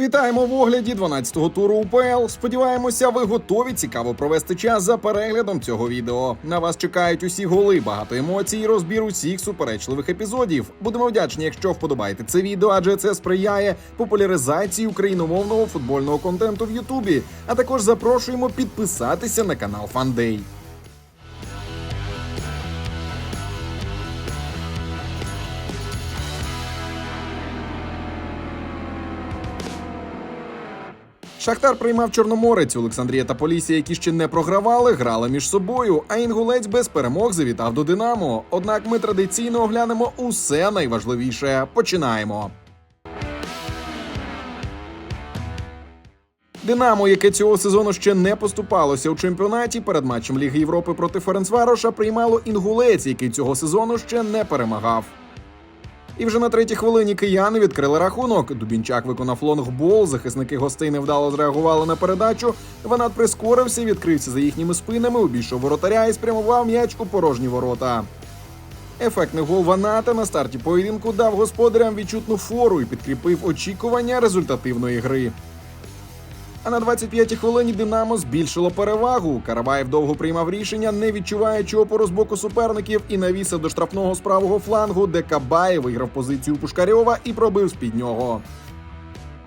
Вітаємо в огляді 12-го туру УПЛ. Сподіваємося, ви готові цікаво провести час за переглядом цього відео. На вас чекають усі голи, багато емоцій, розбір усіх суперечливих епізодів. Будемо вдячні, якщо вподобаєте це відео, адже це сприяє популяризації україномовного футбольного контенту в Ютубі. А також запрошуємо підписатися на канал Фандей. Шахтар приймав Чорноморець. Олександрія та Полісся, які ще не програвали, грали між собою. А інгулець без перемог завітав до Динамо. Однак ми традиційно оглянемо усе найважливіше. Починаємо. Динамо, яке цього сезону ще не поступалося у чемпіонаті, перед матчем Ліги Європи проти Ференцвароша приймало інгулець, який цього сезону ще не перемагав. І вже на третій хвилині кияни відкрили рахунок. Дубінчак виконав лонгбол. Захисники гостей невдало зреагували на передачу. Ванат прискорився, відкрився за їхніми спинами, обійшов воротаря і спрямував м'яч у порожні ворота. Ефектний гол Ваната на старті поєдинку дав господарям відчутну фору і підкріпив очікування результативної гри. А на 25-й хвилині Динамо збільшило перевагу. Караваєв довго приймав рішення, не відчуваючи опору з боку суперників, і навісив до штрафного з правого флангу, де Кабай виграв позицію Пушкарьова і пробив з під нього.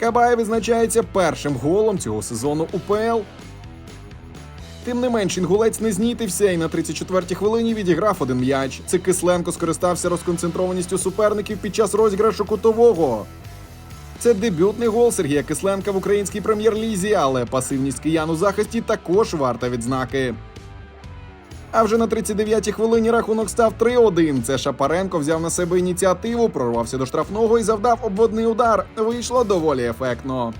Кабай визначається першим голом цього сезону УПЛ. Тим не менш, інгулець не знітився і на 34-й хвилині відіграв один м'яч. Це Кисленко скористався розконцентрованістю суперників під час розіграшу кутового. Це дебютний гол Сергія Кисленка в українській прем'єр-лізі, але пасивність киян у захисті також варта відзнаки. А вже на 39-й хвилині рахунок став 3-1. Це Шапаренко взяв на себе ініціативу, прорвався до штрафного і завдав обводний удар. Вийшло доволі ефектно.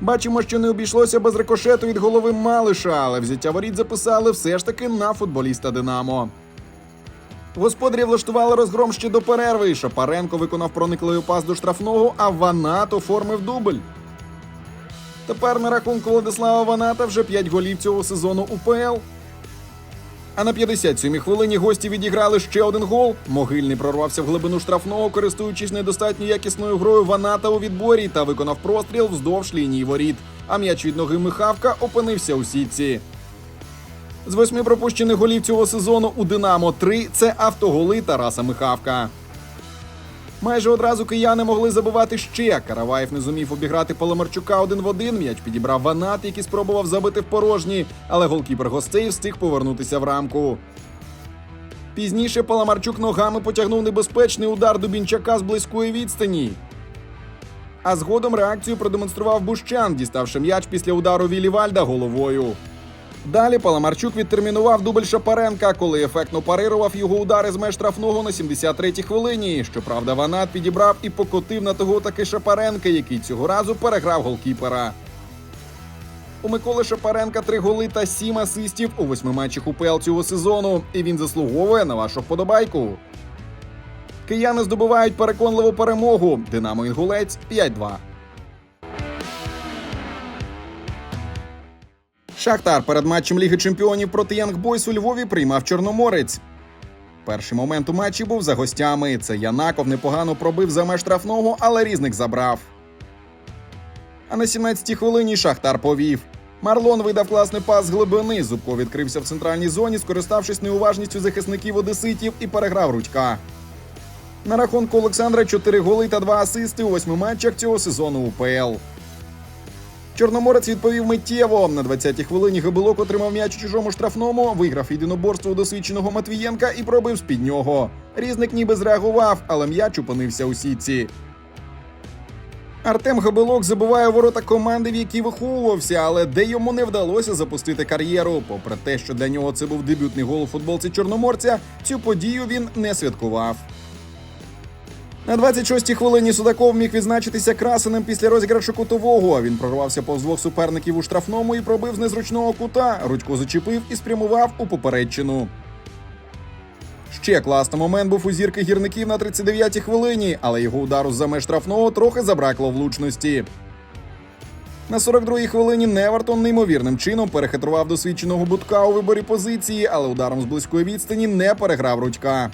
Бачимо, що не обійшлося без рикошету від голови Малиша, але взяття воріт записали все ж таки на футболіста Динамо. Господарі влаштували розгром ще до перерви. Шапаренко виконав проникливий пас до штрафного, а Ванат оформив дубль. Тепер на рахунку Владислава Ваната вже 5 голів цього сезону УПЛ. А на 57-й хвилині гості відіграли ще один гол. Могильний прорвався в глибину штрафного, користуючись недостатньо якісною грою Ваната у відборі та виконав простріл вздовж лінії воріт. А м'яч від ноги Михавка опинився у сітці. З восьми пропущених голів цього сезону у Динамо три це автоголи Тараса Михавка. Майже одразу кияни могли забивати ще. Караваєв не зумів обіграти Поломарчука один в один. М'яч підібрав Ванат, який спробував забити в порожні, але голкіпер гостей встиг повернутися в рамку. Пізніше Паламарчук ногами потягнув небезпечний удар Дубінчака з близької відстані. А згодом реакцію продемонстрував Бущан, діставши м'яч після удару Вілівальда головою. Далі Паламарчук відтермінував дубль Шапаренка, коли ефектно парирував його удари з меж штрафного на 73-й хвилині. Щоправда, Ванат підібрав і покотив на того таки Шапаренка, який цього разу переграв голкіпера. У Миколи Шапаренка три голи та сім асистів у восьми матчах УПЛ цього сезону, і він заслуговує на вашу вподобайку. Кияни здобувають переконливу перемогу. Динамо Інгулець 5-2. Шахтар перед матчем Ліги Чемпіонів проти Янг Бойс у Львові приймав Чорноморець. Перший момент у матчі був за гостями. Це Янаков непогано пробив за меж штрафного, але різник забрав. А на 17-й хвилині Шахтар повів. Марлон видав класний пас з глибини. Зубко відкрився в центральній зоні, скориставшись неуважністю захисників одеситів і переграв Рудька. На рахунку Олександра 4 голи та 2 асисти у восьми матчах цього сезону УПЛ. Чорноморець відповів миттєво. На 20-й хвилині Габилок отримав м'яч у чужому штрафному, виграв єдиноборство у досвідченого Матвієнка і пробив з-під нього. Різник ніби зреагував, але м'яч опинився у сітці. Артем Габилок забиває ворота команди, в якій виховувався, але де йому не вдалося запустити кар'єру. Попри те, що для нього це був дебютний гол у футболці Чорноморця, цю подію він не святкував. На 26-й хвилині Судаков міг відзначитися красеним після розіграшу кутового. Він прорвався повз двох суперників у штрафному і пробив з незручного кута. Рудько зачепив і спрямував у попередчину. Ще класний момент був у зірки гірників на 39-й хвилині, але його удару з за меж штрафного трохи забракло влучності. На 42-й хвилині Невертон неймовірним чином перехитрував досвідченого будка у виборі позиції, але ударом з близької відстані не переграв Рудька.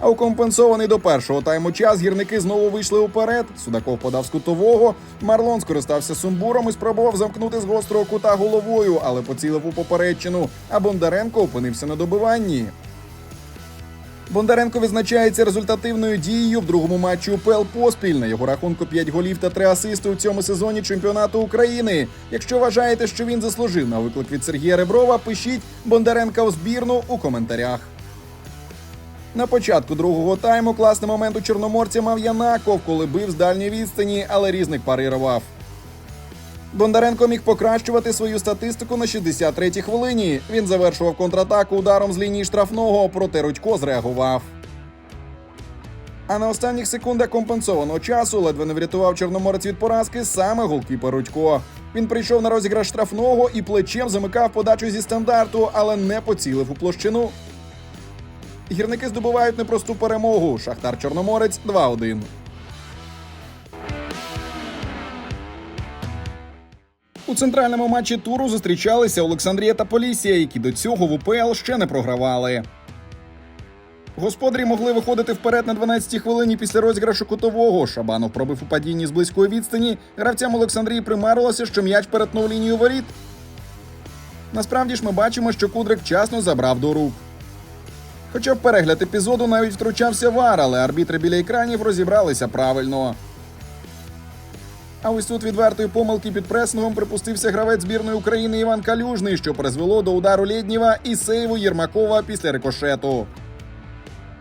А у компенсований до першого тайму час гірники знову вийшли уперед. Судаков подав з кутового. Марлон скористався сумбуром і спробував замкнути з гострого кута головою, але поцілив у попередчину. А Бондаренко опинився на добиванні. Бондаренко відзначається результативною дією в другому матчі УПЛ поспіль. На його рахунку 5 голів та 3 асисти у цьому сезоні чемпіонату України. Якщо вважаєте, що він заслужив на виклик від Сергія Реброва, пишіть Бондаренка у збірну у коментарях. На початку другого тайму класний момент у чорноморця мав Янаков, коли бив з дальньої відстані, але різник парирував. Бондаренко міг покращувати свою статистику на 63-й хвилині. Він завершував контратаку ударом з лінії штрафного, проте Рудько зреагував. А на останніх секундах компенсованого часу ледве не врятував чорноморець від поразки саме голкіпер Рудько. Він прийшов на розіграш штрафного і плечем замикав подачу зі стандарту, але не поцілив у площину. Гірники здобувають непросту перемогу. Шахтар Чорноморець 2-1. У центральному матчі туру зустрічалися Олександрія та Полісія, які до цього в УПЛ ще не програвали. Господарі могли виходити вперед на 12-й хвилині після розіграшу кутового. Шабанов пробив у падінні з близької відстані. Гравцям Олександрії примарилося, що м'яч перетнув лінію воріт. Насправді ж ми бачимо, що Кудрик вчасно забрав до рук. Хоча в перегляд епізоду навіть втручався вар, але арбітри біля екранів розібралися правильно. А ось тут відвертої помилки під пресингом припустився гравець збірної України Іван Калюжний, що призвело до удару Лєднєва і сейву Єрмакова після рикошету.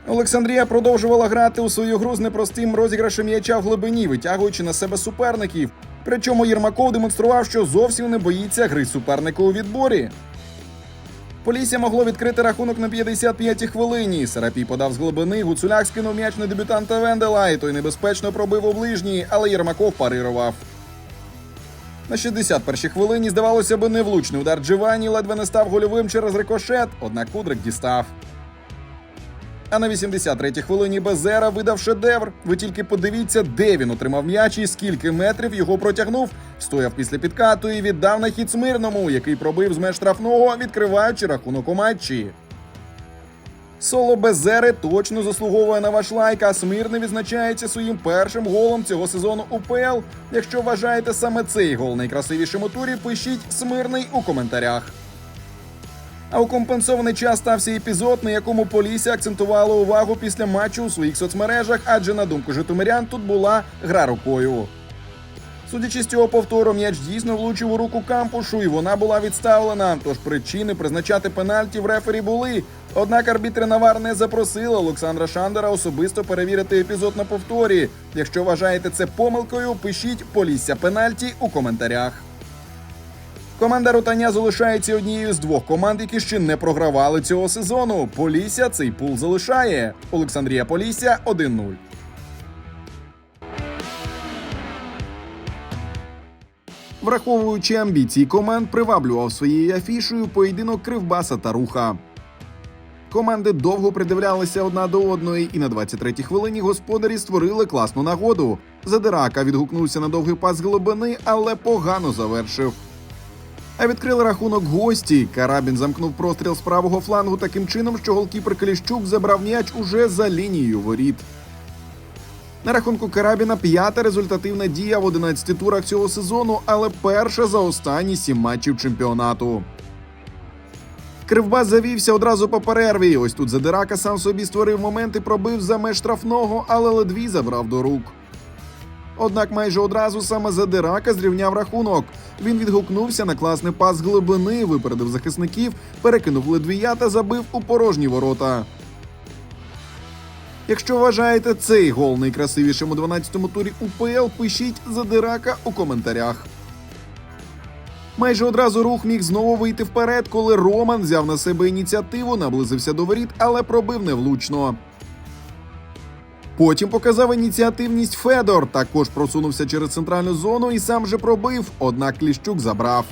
Олександрія продовжувала грати у свою гру з непростим розіграшем м'яча в глибині, витягуючи на себе суперників. Причому Єрмаков демонстрував, що зовсім не боїться гри суперника у відборі. Полісся могло відкрити рахунок на 55-й хвилині. Серапій подав з глибини, Гуцуляк скинув м'яч на дебютанта Вендела, і той небезпечно пробив у ближній, але Єрмаков парирував. На 61-й хвилині, здавалося би, невлучний удар Дживані ледве не став гольовим через рикошет, однак Кудрик дістав. А на 83-й хвилині Безера видав шедевр. Ви тільки подивіться, де він отримав м'яч і скільки метрів його протягнув. Стояв після підкату і віддав на хід Смирному, який пробив з меж штрафного, відкриваючи рахунок у матчі. Соло Безери точно заслуговує на ваш лайк, а Смирний відзначається своїм першим голом цього сезону УПЛ. Якщо вважаєте саме цей гол найкрасивішим у турі, пишіть Смирний у коментарях. А у компенсований час стався епізод, на якому Полісся акцентувало увагу після матчу у своїх соцмережах, адже на думку житомирян тут була гра рукою. Судячи з цього повтору, м'яч дійсно влучив у руку кампушу, і вона була відставлена. Тож причини призначати пенальті в рефері були. Однак арбітри Навар не запросили Олександра Шандера особисто перевірити епізод на повторі. Якщо вважаєте це помилкою, пишіть Полісся пенальті у коментарях. Команда Ротаня залишається однією з двох команд, які ще не програвали цього сезону. Полісся цей пул залишає. Олександрія Полісся 1-0. Враховуючи амбіції команд, приваблював своєю афішою поєдинок Кривбаса та Руха. Команди довго придивлялися одна до одної, і на 23-й хвилині господарі створили класну нагоду. Задирака відгукнувся на довгий пас глибини, але погано завершив. А відкрили рахунок гості. Карабін замкнув простріл з правого флангу таким чином, що голкіпер Кліщук забрав м'яч уже за лінією воріт. На рахунку Карабіна п'ята результативна дія в 11 турах цього сезону, але перша за останні сім матчів чемпіонату. Кривбас завівся одразу по перерві. Ось тут Задирака сам собі створив момент і пробив за меж штрафного, але ледві забрав до рук. Однак майже одразу саме Задирака зрівняв рахунок. Він відгукнувся на класний пас глибини, випередив захисників, перекинув ледвія та забив у порожні ворота. Якщо вважаєте цей гол найкрасивішим у 12-му турі УПЛ, пишіть Задирака у коментарях. Майже одразу рух міг знову вийти вперед, коли Роман взяв на себе ініціативу, наблизився до воріт, але пробив невлучно. Потім показав ініціативність Федор. Також просунувся через центральну зону і сам же пробив, однак Кліщук забрав.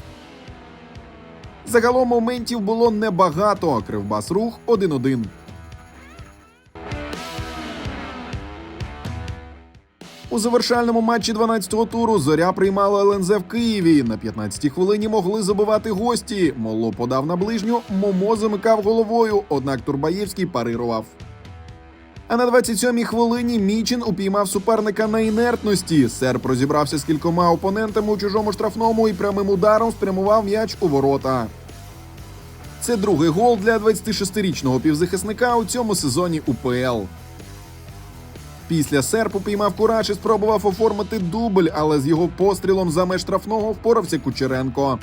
Загалом моментів було небагато. Кривбас рух 1-1. У завершальному матчі 12-го туру зоря приймала ЛНЗ в Києві. На 15-й хвилині могли забивати гості. Моло подав на ближню, Момо замикав головою, однак Турбаєвський парирував. А на 27-й хвилині Мічин упіймав суперника на інертності. Серб розібрався з кількома опонентами у чужому штрафному і прямим ударом спрямував м'яч у ворота. Це другий гол для 26-річного півзахисника у цьому сезоні УПЛ. Після серп упіймав курач і спробував оформити дубль, але з його пострілом за меж штрафного впорався Кучеренко.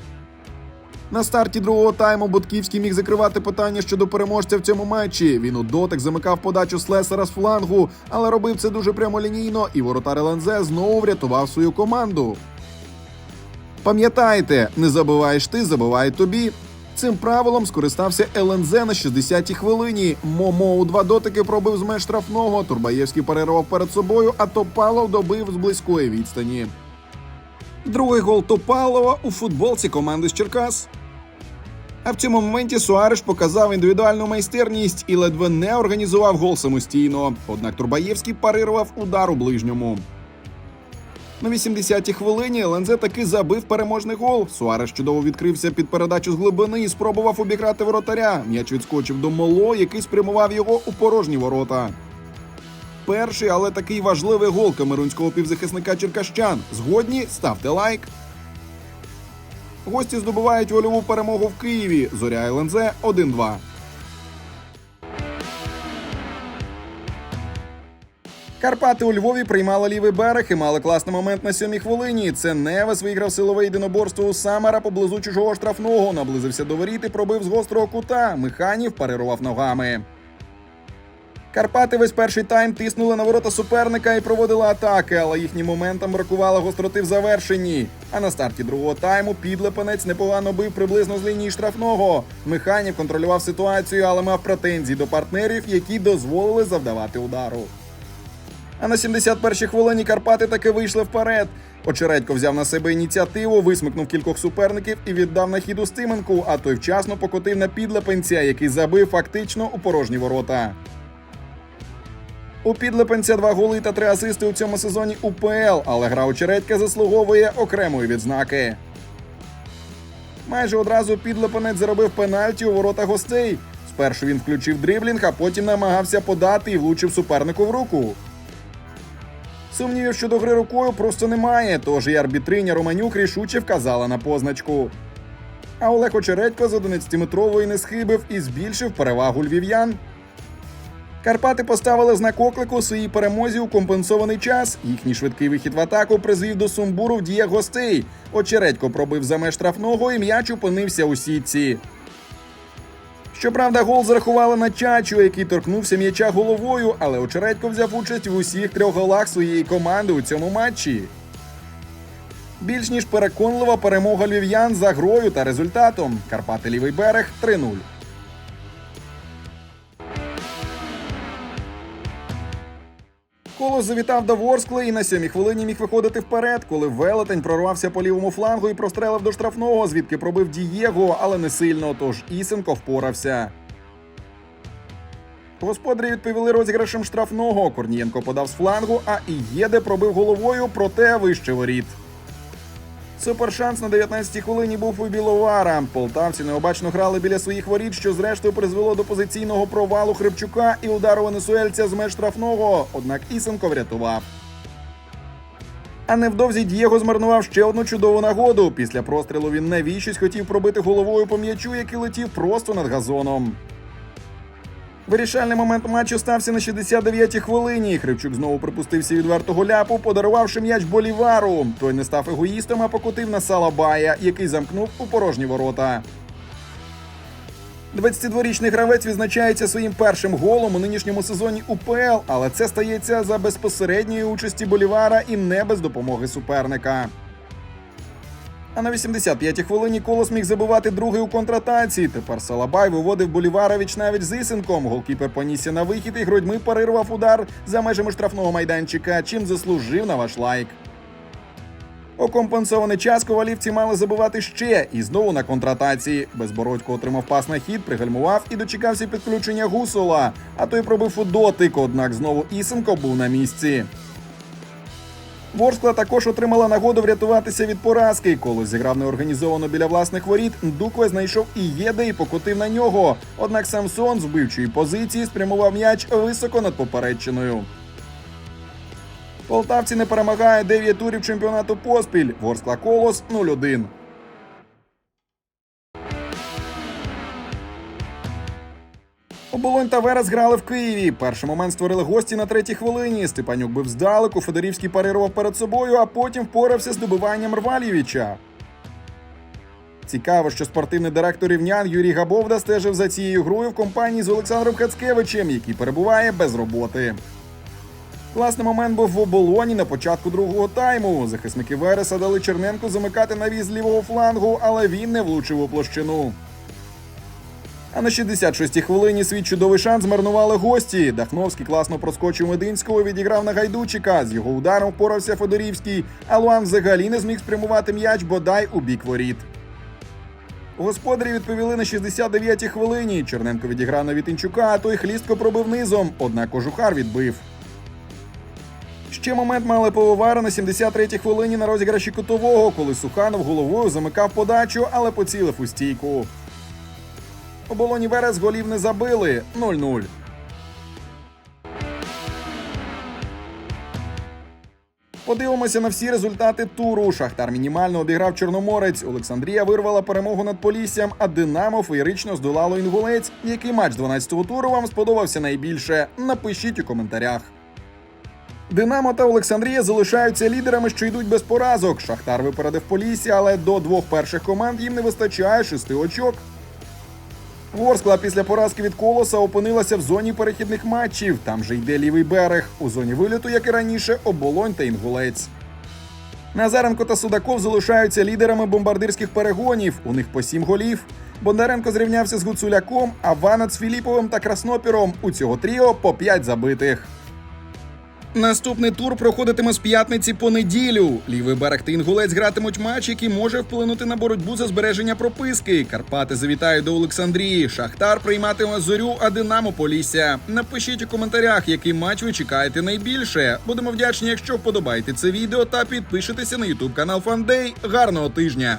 На старті другого тайму Бутківський міг закривати питання щодо переможця в цьому матчі. Він у дотик замикав подачу Слесара з флангу, але робив це дуже прямолінійно, і воротар ЛНЗ знову врятував свою команду. Пам'ятайте, не забуваєш ти, забуває тобі. Цим правилом скористався ЛНЗ на 60-й хвилині. Момо у два дотики пробив з меж штрафного. Турбаєвський перервав перед собою, а Топалов добив з близької відстані. Другий гол Топалова у футболці команди з Черкас. А в цьому моменті Суареш показав індивідуальну майстерність і ледве не організував гол самостійно. Однак Турбаєвський парирував удар у ближньому. На 80-й хвилині ЛНЗ таки забив переможний гол. Суареш чудово відкрився під передачу з глибини і спробував обіграти воротаря. М'яч відскочив до Моло, який спрямував його у порожні ворота. Перший, але такий важливий гол камерунського півзахисника Черкащан. Згодні ставте лайк. Гості здобувають вольову перемогу в Києві. Зоря ЛНЗ 1-2. Карпати у Львові приймали лівий берег і мали класний момент на сьомій хвилині. Це Невес виграв силове єдиноборство у Самара поблизу чужого штрафного. Наблизився до воріт і пробив з гострого кута. Механів парирував ногами. Карпати весь перший тайм тиснули на ворота суперника і проводили атаки, але їхнім моментам бракувало гостроти в завершенні. А на старті другого тайму підлепенець непогано бив приблизно з лінії штрафного. Механів контролював ситуацію, але мав претензії до партнерів, які дозволили завдавати удару. А на 71-й хвилині Карпати таки вийшли вперед. Очередько взяв на себе ініціативу, висмикнув кількох суперників і віддав на хід Устименку, а той вчасно покотив на підлепенця, який забив фактично у порожні ворота. У підлепенця два голи та три асисти у цьому сезоні УПЛ, але гра очередька заслуговує окремої відзнаки. Майже одразу підлепенець заробив пенальті у ворота гостей. Спершу він включив дриблінг, а потім намагався подати і влучив супернику в руку. Сумнівів щодо гри рукою просто немає, тож і арбітриня Романюк рішуче вказала на позначку. А Олег Очередько з 11-метрової не схибив і збільшив перевагу львів'ян. Карпати поставили знак оклику своїй перемозі у компенсований час. Їхній швидкий вихід в атаку призвів до сумбуру в діях гостей. Очередько пробив за меж штрафного і м'яч опинився у сітці. Щоправда, гол зарахували на Чачу, який торкнувся м'яча головою, але Очередько взяв участь в усіх трьох голах своєї команди у цьому матчі. Більш ніж переконлива перемога львів'ян за грою та результатом. Карпати лівий берег 3-0. Колос завітав до Ворскли і на сьомій хвилині міг виходити вперед, коли велетень прорвався по лівому флангу і прострелив до штрафного, звідки пробив Дієго, але не сильно, тож Ісенко впорався. Господарі відповіли розіграшем штрафного. Корнієнко подав з флангу, а Ієде пробив головою, проте вище воріт. Супершанс на 19-й хвилині був у Біловара. Полтавці необачно грали біля своїх воріт, що зрештою призвело до позиційного провалу Хрипчука і удару венесуельця з меж штрафного. Однак Ісенко врятував. А невдовзі Дієго змарнував ще одну чудову нагоду. Після прострілу він навіщось хотів пробити головою по м'ячу, який летів просто над газоном. Вирішальний момент матчу стався на 69-й хвилині. Хривчук знову припустився відвертого ляпу, подарувавши м'яч Болівару. Той не став егоїстом, а покотив на Салабая, який замкнув у порожні ворота. 22-річний гравець відзначається своїм першим голом у нинішньому сезоні УПЛ, але це стається за безпосередньої участі Болівара і не без допомоги суперника. А на 85-й хвилині колос міг забивати другий у контратації. Тепер Салабай виводив Боліварович навіть з Ісенком. Голкіпер понісся на вихід і грудьми парирував удар за межами штрафного майданчика, чим заслужив на ваш лайк. У компенсований час ковалівці мали забивати ще і знову на контратації. Безбородько отримав пас на хід, пригальмував і дочекався підключення гусола. А той пробив у дотик, однак знову Ісенко був на місці. Ворскла також отримала нагоду врятуватися від поразки. Коли зіграв неорганізовано біля власних воріт. Дукве знайшов і єде і покотив на нього. Однак Самсон з вбивчої позиції спрямував м'яч високо над попередчиною. Полтавці не перемагає 9 турів чемпіонату поспіль. Ворскла Колос 0-1. Оболонь та Верес грали в Києві. Перший момент створили гості на третій хвилині. Степанюк бив здалеку, Федорівський парирував перед собою, а потім впорався з добиванням Рвалєвіча. Цікаво, що спортивний директор рівнян Юрій Габовда стежив за цією грою в компанії з Олександром Хацкевичем, який перебуває без роботи. Класний момент був в оболоні на початку другого тайму. Захисники Вереса дали Черненку замикати навіс з лівого флангу, але він не влучив у площину. А на 66-й хвилині свій чудовий шанс змарнували гості. Дахновський класно проскочив Мединського, відіграв на гайдучика. З його ударом впорався Федорівський, а Луан взагалі не зміг спрямувати м'яч бодай у бік воріт. Господарі відповіли на 69-й хвилині. Черненко відіграв на Вітинчука, а той хлістко пробив низом, однак кожухар відбив. Ще момент мали пивовари на 73-й хвилині на розіграші кутового, коли Суханов головою замикав подачу, але поцілив у стійку. Оболоні Верес голів не забили 0-0. Подивимося на всі результати туру. Шахтар мінімально обіграв Чорноморець. Олександрія вирвала перемогу над Поліссям, а Динамо феєрично здолало інгулець. Який матч 12-го туру вам сподобався найбільше? Напишіть у коментарях. Динамо та Олександрія залишаються лідерами, що йдуть без поразок. Шахтар випередив Полісся, але до двох перших команд їм не вистачає шести очок. Ворскла після поразки від колоса опинилася в зоні перехідних матчів. Там же йде лівий берег. У зоні виліту, як і раніше, оболонь та інгулець. Назаренко та Судаков залишаються лідерами бомбардирських перегонів. У них по сім голів. Бондаренко зрівнявся з Гуцуляком, а Ванат з Філіповим та Краснопіром. У цього тріо по п'ять забитих. Наступний тур проходитиме з п'ятниці по неділю. Лівий берег та інгулець гратимуть матч, який може вплинути на боротьбу за збереження прописки. Карпати завітають до Олександрії. Шахтар прийматиме зорю, а Динамо Полісся. Напишіть у коментарях, який матч ви чекаєте найбільше. Будемо вдячні, якщо вподобаєте це відео та підпишетеся на ютуб канал Фандей. Гарного тижня!